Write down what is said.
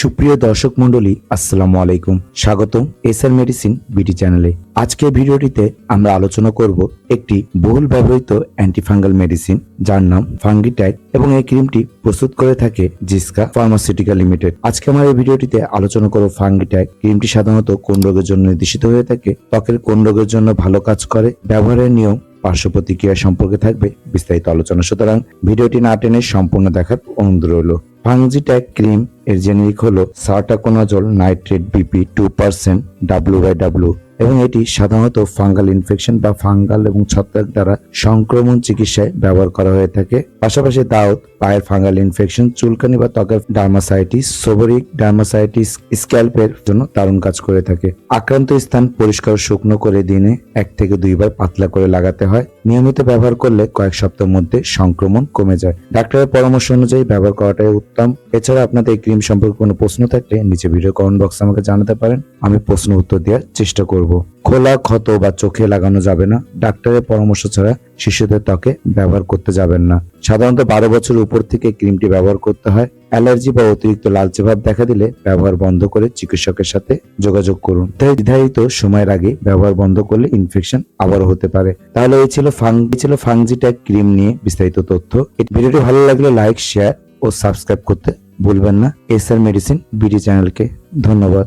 সুপ্রিয় দর্শক মন্ডলী আসসালামু আলাইকুম। স্বাগতম এসআর মেডিসিন বিডি চ্যানেলে। আজকের ভিডিওটিতে আমরা আলোচনা করব একটি বহুল ব্যবহৃত অ্যান্টিফাঙ্গাল মেডিসিন, যার নাম ফাঙ্গিটাইড এবং এই ক্রিমটি প্রস্তুত করে থাকে জিসকা ফার্মাসিউটিক্যাল লিমিটেড। আজকে আমরা এই ভিডিওটিতে আলোচনা করব ফাঙ্গিটাইড। ক্রিমটি সাধারণত কোন রোগের জন্য নির্দেশিত হয়ে থাকে, ত্বকের কোন রোগের জন্য ভালো কাজ করে, ব্যবহারের নিয়ম, পার্শ্ব প্রতিক্রিয়া সম্পর্কে থাকবে বিস্তারিত আলোচনা। সুতরাং ভিডিওটি না টেনে সম্পূর্ণ দেখার অনুরোধ রইল। ফাংজিট্যাক ক্রিম এর জেনেরিক হলো sertaconazole nitrate BP two percent W by W. এবং এটি সাধারণত ফাঙ্গাল ইনফেকশন বা ফাঙ্গাল এবং ছত্রাক দ্বারা সংক্রমণ চিকিৎসায় ব্যবহার করা হয়ে থাকে। পাশাপাশি দাউদ পায়ের ফাঙ্গাল ইনফেকশন চুলকানি বা ত্বকের ডার্মাসাইটিস সোবরিক ডার্মাসাইটিস স্ক্যাল্পের জন্য দারুণ কাজ করে থাকে। আক্রান্ত স্থান পরিষ্কার শুকনো করে দিনে এক থেকে দুইবার পাতলা করে লাগাতে হয়। নিয়মিত ব্যবহার করলে কয়েক সপ্তাহের মধ্যে সংক্রমণ কমে যায়। ডাক্তারের পরামর্শ অনুযায়ী ব্যবহার করাটাই উত্তম। এছাড়া আপনাদের এই ক্রিম সম্পর্কে কোনো প্রশ্ন থাকলে নিচে ভিডিও কমেন্ট বক্সে আমাকে জানাতে পারেন। আমি প্রশ্ন উত্তর দেওয়ার চেষ্টা করব। খোলা ক্ষত বা চোখে লাগানো যাবে না। ডাক্তারের পরামর্শ ছাড়া শিশুদের ত্বকে ব্যবহার করতে যাবেন না। সাধারণত বারো বছর উপর থেকে ক্রিমটি ব্যবহার করতে হয়। অ্যালার্জি বা অতিরিক্ত লালচে ভাব দেখা দিলে ব্যবহার বন্ধ করে চিকিৎসকের সাথে যোগাযোগ করুন। তাই নির্ধারিত সময়ের আগে ব্যবহার বন্ধ করলে ইনফেকশন আবারও হতে পারে। তাহলে এই ছিল ফাং এই ছিল ফাংজিট্যাক ক্রিম নিয়ে বিস্তারিত তথ্য। এই ভিডিওটি ভালো লাগলে লাইক শেয়ার ও সাবস্ক্রাইব করতে ভুলবেন না। এসআর মেডিসিন, বিডি চ্যানেলকে ধন্যবাদ।